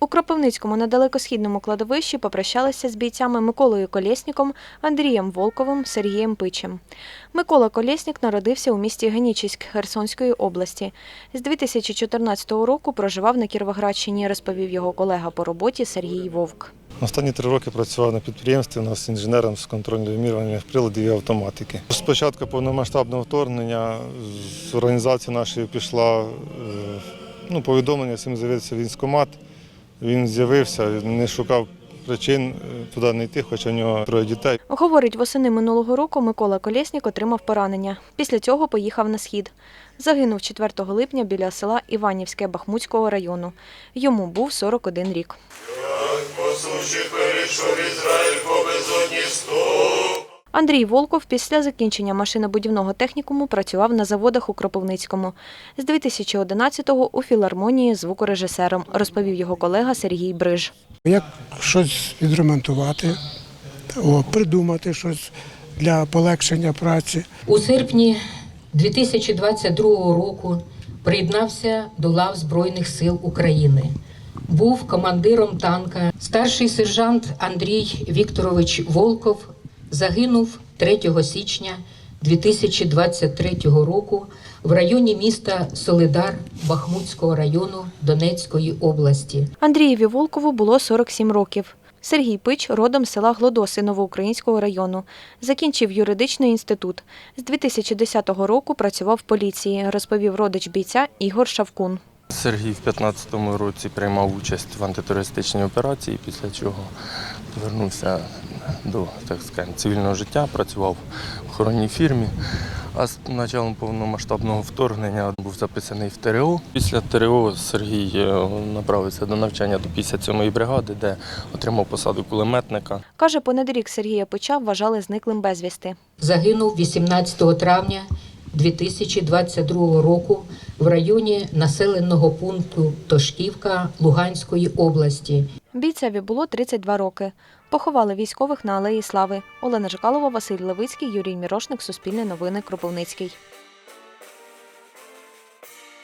У Кропивницькому на далекосхідному кладовищі попрощалися з бійцями Миколою Колєсніком, Андрієм Волковим, Сергієм Пичем. Микола Колєснік народився у місті Генічиськ Херсонської області. З 2014 року проживав на Кіровоградщині, розповів його колега по роботі Сергій Вовк. Останні три роки працював на підприємстві у нас інженером з контрольного вимірювання приладів і автоматики. З початку повномасштабного вторгнення з організації нашої пішла е, ну, повідомлення всім з'явився військкомат. Він з'явився, не шукав причин е, туди не йти, хоча в нього троє дітей. Говорить, восени минулого року Микола Колєснік отримав поранення. Після цього поїхав на схід. Загинув 4 липня біля села Іванівське Бахмутського району. Йому був 41 рік. Андрій Волков після закінчення машинобудівного технікуму працював на заводах у Кропивницькому. З 2011-го у філармонії звукорежисером, розповів його колега Сергій Бриж. Як щось відремонтувати, придумати щось для полегшення праці. У серпні 2022 року приєднався до лав Збройних сил України. Був командиром танка. Старший сержант Андрій Вікторович Волков загинув 3 січня 2023 року в районі міста Солидар Бахмутського району Донецької області. Андрієві Волкову було 47 років. Сергій Пич родом з села Глодоси Новоукраїнського району. Закінчив юридичний інститут. З 2010 року працював в поліції, розповів родич бійця Ігор Шавкун. Сергій в 2015 році приймав участь в антитерористичній операції, після чого повернувся до так сказати, цивільного життя, працював в охоронній фірмі. А з початком повномасштабного вторгнення був записаний в ТРО. Після ТРО Сергій е, направився до навчання до 57-ї бригади, де отримав посаду кулеметника. Каже, понад рік Сергія Пича вважали зниклим безвісти. загинув 18 травня 2022 року в районі населеного пункту Тошківка Луганської області. Бійцеві було 32 роки. Поховали військових на Алеї Слави. Олена Жикалова, Василь Левицький, Юрій Мірошник, Суспільне новини, Кропивницький.